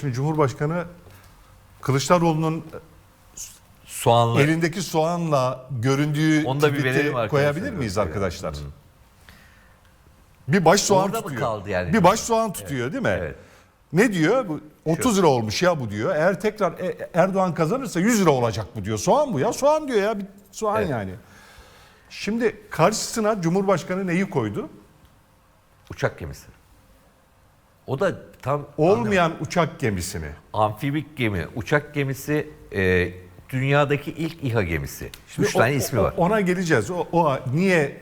Şimdi Cumhurbaşkanı Kılıçdaroğlu'nun Soğanlı. elindeki soğanla göründüğü Onu da bir verelim arkadaşlar. koyabilir miyiz Evet. arkadaşlar? Bir baş soğan Orada mı tutuyor. kaldı yani? Bir baş soğan tutuyor değil mi? Evet. Ne diyor? Bu 30 lira olmuş ya bu diyor. Eğer tekrar E- Erdoğan kazanırsa 100 lira olacak bu diyor. Soğan bu ya. Soğan diyor ya. Bir soğan Evet. yani. Şimdi karşısına Cumhurbaşkanı neyi koydu? Uçak gemisi. O da tam Olmayan uçak gemisini. amfibik gemi, uçak gemisi, e, dünyadaki ilk İHA gemisi. Şimdi Üç tane o- ismi o- var. Ona geleceğiz. O, o niye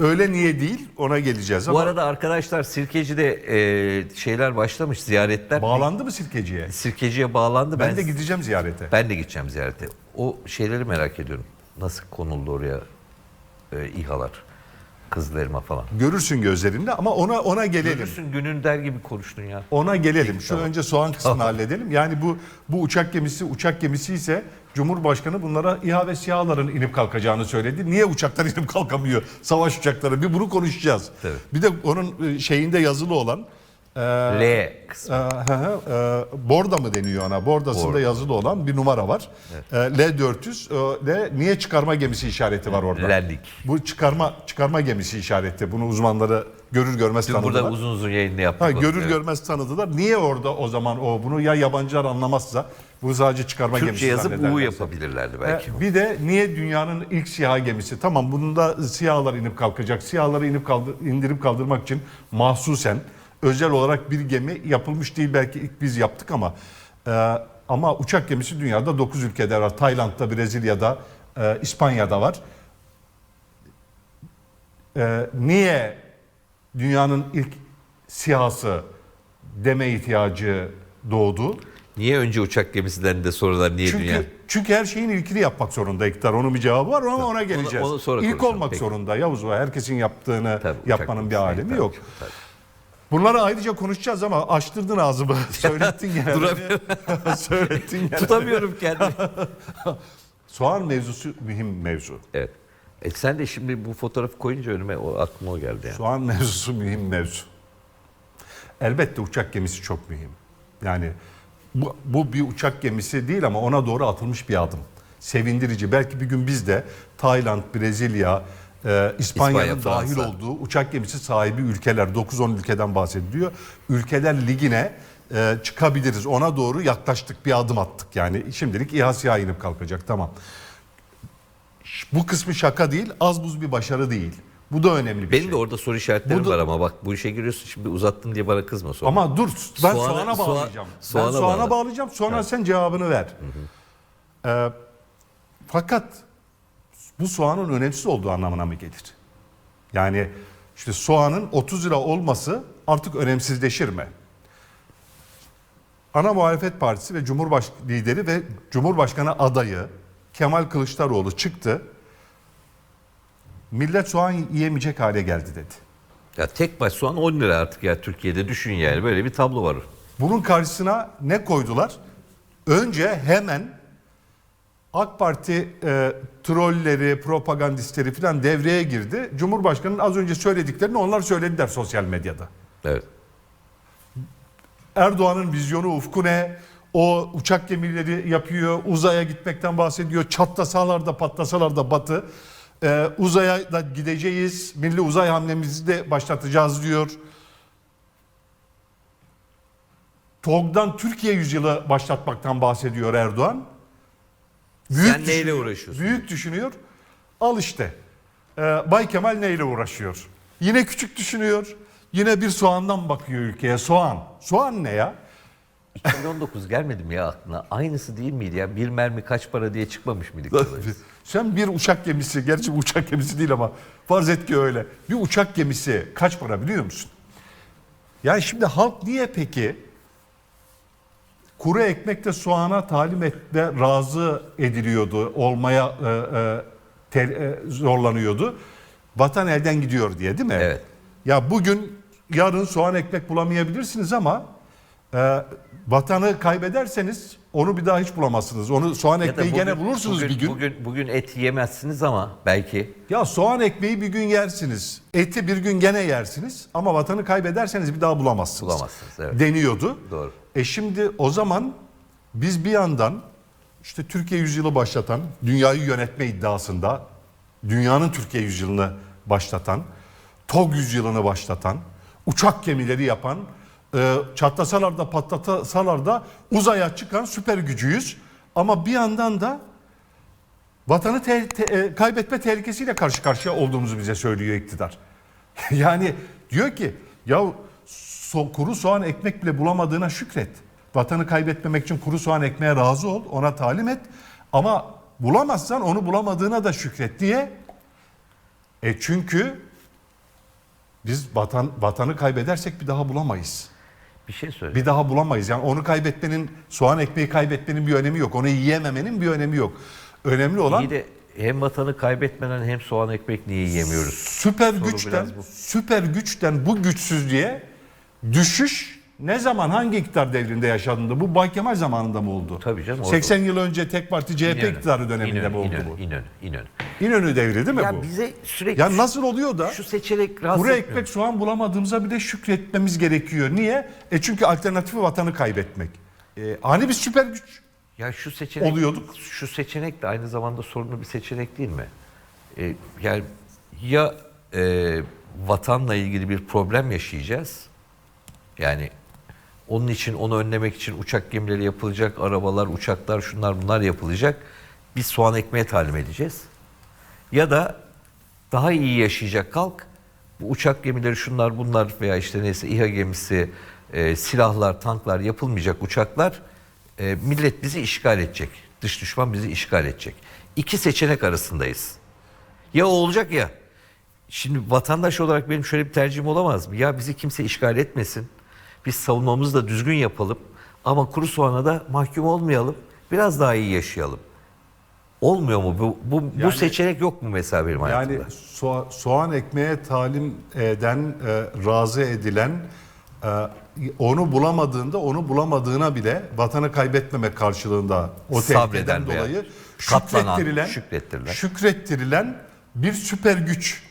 öyle niye değil ona geleceğiz Bu ama arada arkadaşlar Sirkeci'de e, şeyler başlamış, ziyaretler. bağlandı mı Sirkeci'ye? Sirkeci'ye bağlandı. Ben, Ben, de gideceğim ziyarete. ben de gideceğim ziyarete. O şeyleri merak ediyorum. Nasıl konuldu oraya e, İHA'lar? Kızılelma falan. Görürsün gözlerinde ama ona ona gelelim. Görürsün günün der gibi konuştun ya. Ona gelelim. Şu tamam. önce soğan kısmını halledelim. Yani bu bu uçak gemisi uçak gemisi ise Cumhurbaşkanı bunlara İHA ve SİHA'ların inip kalkacağını söyledi. Niye uçaklar inip kalkamıyor? Savaş uçakları. Bir bunu konuşacağız. Tabii. Bir de onun e, şeyinde yazılı olan L kısmı. e, e, borda mı deniyor ona? Bordasında Borda. yazılı olan bir numara var. E, L400 e, de niye çıkarma gemisi işareti var orada? Lendik. Bu çıkarma çıkarma gemisi işareti. Bunu uzmanları görür görmez Dün tanıdılar. burada uzun uzun yayında yaptık. Ha, görür Evet. görmez tanıdılar. Niye orada o zaman o bunu ya yabancılar anlamazsa bu sadece çıkarma Türkçe gemisi yazıp U yapabilirlerdi belki. E, Bir de niye dünyanın ilk siyah gemisi? Tamam bunda siyahlar inip kalkacak. Siyahları inip kaldır, indirip kaldırmak için mahsusen özel olarak bir gemi yapılmış değil. Belki ilk biz yaptık ama e, ama uçak gemisi dünyada 9 ülkede var. Tayland'da, Brezilya'da, e, İspanya'da var. E, niye dünyanın ilk siyahsı deme ihtiyacı doğdu? Niye önce uçak gemisinden de sonradan niye Çünkü dünya? çünkü her şeyin ilkini yapmak zorunda iktidar. Onun bir cevabı var ama ona geleceğiz. onu sonra İlk olmak peki. zorunda Yavuz var. Herkesin yaptığını Tabii, yapmanın bir alemi tabii, yok. tabii. Bunları ayrıca konuşacağız ama açtırdın ağzımı. Söylettin gene. Söylettin gene. Tutamıyorum kendimi. Soğan mevzusu mühim mevzu. evet. E sen de şimdi bu fotoğrafı koyunca önüme o aklıma o geldi yani. Soğan mevzusu mühim mevzu. Elbette uçak gemisi çok mühim. Yani bu, bu bir uçak gemisi değil ama ona doğru atılmış bir adım. Sevindirici. Belki bir gün biz de Tayland, Brezilya, e, İspanya'nın İspanya, dahil Fransa. olduğu uçak gemisi sahibi ülkeler, 9-10 ülkeden bahsediliyor. Ülkeler ligine e, çıkabiliriz. Ona doğru yaklaştık, bir adım attık. Yani şimdilik İHA SİHA inip kalkacak, tamam. Bu kısmı şaka değil, az buz bir başarı değil. Bu da önemli bir Benim şey. de orada soru işaretlerim Bu da- var ama bak bu işe giriyorsun şimdi uzattın diye bana kızma sonra. Ama dur ben Soğana- soğana, soğa- bağlayacağım. soğana ben soğana bağla. bağlayacağım sonra sen cevabını ver. Ee, fakat bu soğanın önemsiz olduğu anlamına mı gelir? Yani işte soğanın 30 lira olması artık önemsizleşir mi? Ana muhalefet partisi ve Cumhurbaş lideri ve Cumhurbaşkanı adayı Kemal Kılıçdaroğlu çıktı. Millet soğan yiyemeyecek hale geldi dedi. Ya tek baş soğan 10 lira artık ya Türkiye'de düşün yani böyle bir tablo var. Bunun karşısına ne koydular? Önce hemen AK Parti e, trolleri, propagandistleri falan devreye girdi. Cumhurbaşkanı'nın az önce söylediklerini onlar söylediler sosyal medyada. Evet. Erdoğan'ın vizyonu ufku ne? O uçak gemileri yapıyor, uzaya gitmekten bahsediyor. Çatlasalar da patlasalar da batı. Ee, uzaya da gideceğiz, milli uzay hamlemizi de başlatacağız diyor. TOG'dan Türkiye yüzyılı başlatmaktan bahsediyor Erdoğan. Sen neyle uğraşıyorsun? Büyük düşünüyor. Al işte. Ee, Bay Kemal neyle uğraşıyor? Yine küçük düşünüyor. Yine bir soğandan bakıyor ülkeye. Soğan. Soğan ne ya? 2019 gelmedi mi ya aklına? Aynısı değil miydi ya? Bir mermi kaç para diye çıkmamış mıydık? Sen bir uçak gemisi, gerçi bu uçak gemisi değil ama farz et ki öyle. Bir uçak gemisi kaç para biliyor musun? Yani şimdi halk niye peki kuru ekmekte soğana talim etme razı ediliyordu, olmaya e, e, tel- e, zorlanıyordu. Vatan elden gidiyor diye değil mi? Evet. Ya bugün yarın soğan ekmek bulamayabilirsiniz ama e, vatanı kaybederseniz onu bir daha hiç bulamazsınız. Onu soğan ekmeği gene bulursunuz bugün, bir gün. Bugün, bugün et yemezsiniz ama belki. Ya soğan ekmeği bir gün yersiniz. Eti bir gün gene yersiniz ama vatanı kaybederseniz bir daha bulamazsınız. Bulamazsınız, evet. Deniyordu. Doğru. E şimdi o zaman biz bir yandan işte Türkiye yüzyılı başlatan, dünyayı yönetme iddiasında, dünyanın Türkiye yüzyılını başlatan, TOG yüzyılını başlatan, uçak gemileri yapan, e, çatlasalar da patlasalar da uzaya çıkan süper gücüyüz. Ama bir yandan da vatanı te- te- e, kaybetme tehlikesiyle karşı karşıya olduğumuzu bize söylüyor iktidar. yani diyor ki ya so- kuru soğan ekmek bile bulamadığına şükret. Vatanı kaybetmemek için kuru soğan ekmeğe razı ol, ona talim et. Ama bulamazsan onu bulamadığına da şükret diye. E çünkü biz vatan vatanı kaybedersek bir daha bulamayız. Bir şey söyle. Bir daha bulamayız. Yani onu kaybetmenin, soğan ekmeği kaybetmenin bir önemi yok. Onu yiyememenin bir önemi yok. Önemli olan İyi de hem vatanı kaybetmeden hem soğan ekmek niye yiyemiyoruz? süper Soru güçten, bu. süper güçten bu güçsüzlüğe düşüş ne zaman hangi iktidar devrinde yaşandı? Bu Bay Kemal zamanında mı oldu? Tabii canım, orada- 80 yıl önce tek parti CHP İnönü, iktidarı döneminde İnönü, mi oldu İnönü, bu? İnönü, İnönü. İnönü devri değil mi Ya bu? bize sürekli Ya nasıl oluyor da şu seçenek rahatsız kuru etmiyor. ekmek soğan bulamadığımıza bir de şükretmemiz gerekiyor. Niye? E çünkü alternatifi vatanı kaybetmek. E, hani bir süper güç Ya şu seçenek oluyorduk. Şu seçenek de aynı zamanda sorunlu bir seçenek değil mi? Ee, yani ya e, vatanla ilgili bir problem yaşayacağız. Yani onun için onu önlemek için uçak gemileri yapılacak, arabalar, uçaklar, şunlar bunlar yapılacak. Biz soğan ekmeğe talim edeceğiz. Ya da daha iyi yaşayacak kalk. Bu uçak gemileri şunlar bunlar veya işte neyse İHA gemisi, e, silahlar, tanklar yapılmayacak uçaklar e, millet bizi işgal edecek. Dış düşman bizi işgal edecek. İki seçenek arasındayız. Ya o olacak ya. Şimdi vatandaş olarak benim şöyle bir tercihim olamaz mı? Ya bizi kimse işgal etmesin. Biz savunmamızı da düzgün yapalım. Ama kuru soğana da mahkum olmayalım. Biraz daha iyi yaşayalım. Olmuyor mu? Bu, bu, bu Yani- seçenek yok mu mesela benim hayatımda? Yani soğa- soğan ekmeğe talim eden, e, razı edilen, e, onu bulamadığında onu bulamadığına bile vatanı kaybetmemek karşılığında o Sabreden veya dolayı katlanan, şükrettirilen, şükrettirilen. şükrettirilen bir süper güç.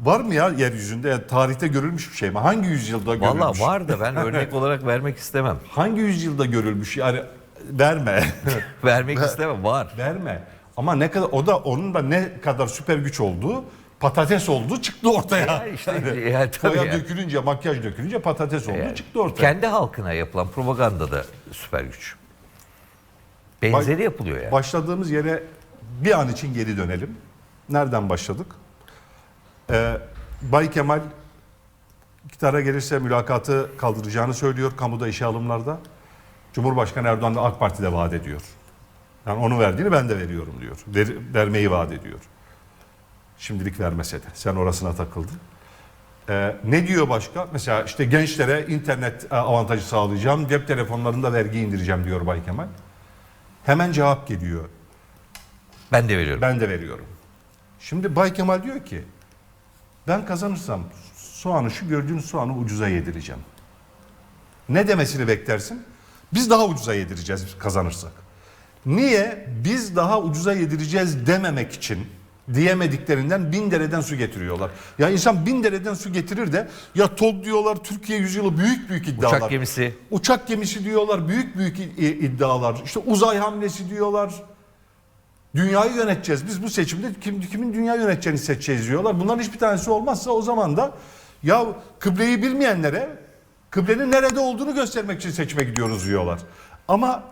Var mı ya yeryüzünde? Yani tarihte görülmüş bir şey mi? Hangi yüzyılda görülmüş? Valla var da ben örnek olarak vermek istemem. Hangi yüzyılda görülmüş? Yani verme. Vermek istemem. Var. verme. Ama ne kadar o da onun da ne kadar süper güç olduğu patates oldu çıktı ortaya. Ya işte, ya tabii Boya ya. dökülünce, makyaj dökülünce patates oldu Yani çıktı ortaya. Kendi halkına yapılan propaganda da süper güç. Benzeri yapılıyor yani. Başladığımız yere bir an için geri dönelim. Nereden başladık? Ee, Bay Kemal iktidara gelirse mülakatı kaldıracağını söylüyor kamuda işe alımlarda. Cumhurbaşkanı Erdoğan da AK Parti'de vaat ediyor. Yani onu verdiğini ben de veriyorum diyor. Ver- vermeyi vaat ediyor. Şimdilik vermese de. Sen orasına takıldın. Ee, ne diyor başka? Mesela işte gençlere internet e, avantajı sağlayacağım, cep telefonlarında vergi indireceğim diyor Bay Kemal. Hemen cevap geliyor. Ben de veriyorum. Ben de veriyorum. Şimdi Bay Kemal diyor ki ben kazanırsam soğanı şu gördüğünüz soğanı ucuza yedireceğim. Ne demesini beklersin? Biz daha ucuza yedireceğiz kazanırsak. Niye? Biz daha ucuza yedireceğiz dememek için diyemediklerinden bin dereden su getiriyorlar. Ya insan bin dereden su getirir de ya TOG diyorlar Türkiye yüzyılı büyük büyük iddialar. Uçak gemisi. Uçak gemisi diyorlar büyük büyük iddialar. İşte uzay hamlesi diyorlar. Dünyayı yöneteceğiz. Biz bu seçimde kim, kimin dünya yöneteceğini seçeceğiz diyorlar. Bunların hiçbir tanesi olmazsa o zaman da ya kıbleyi bilmeyenlere kıblenin nerede olduğunu göstermek için seçime gidiyoruz diyorlar. Ama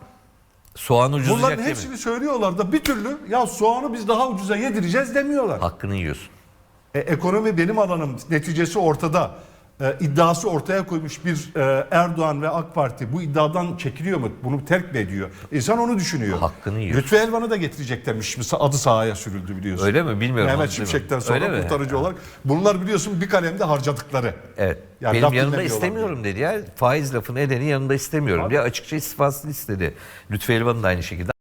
Soğan ucuzlayacak bunların değil mi? hepsini söylüyorlar da bir türlü ya soğanı biz daha ucuza yedireceğiz demiyorlar. Hakkını yiyorsun. E, ekonomi benim alanım neticesi ortada. E, iddiası ortaya koymuş bir e, Erdoğan ve AK Parti bu iddiadan çekiliyor mu? Bunu terk mi ediyor? İnsan onu düşünüyor. Hakkını yiyor. Lütfü Elvan'ı da getireceklermiş. Adı sahaya sürüldü biliyorsun. Öyle mi? Bilmiyorum. Mehmet? Şimşek'ten sonra Öyle mi? kurtarıcı olarak. Bunlar biliyorsun bir kalemde harcadıkları. Evet. Yani Benim yanında istemiyorum dedi ya. Faiz lafını edeni yanında istemiyorum Abi- diye açıkça istifasını istedi. Lütfü Elvan'ın da aynı şekilde.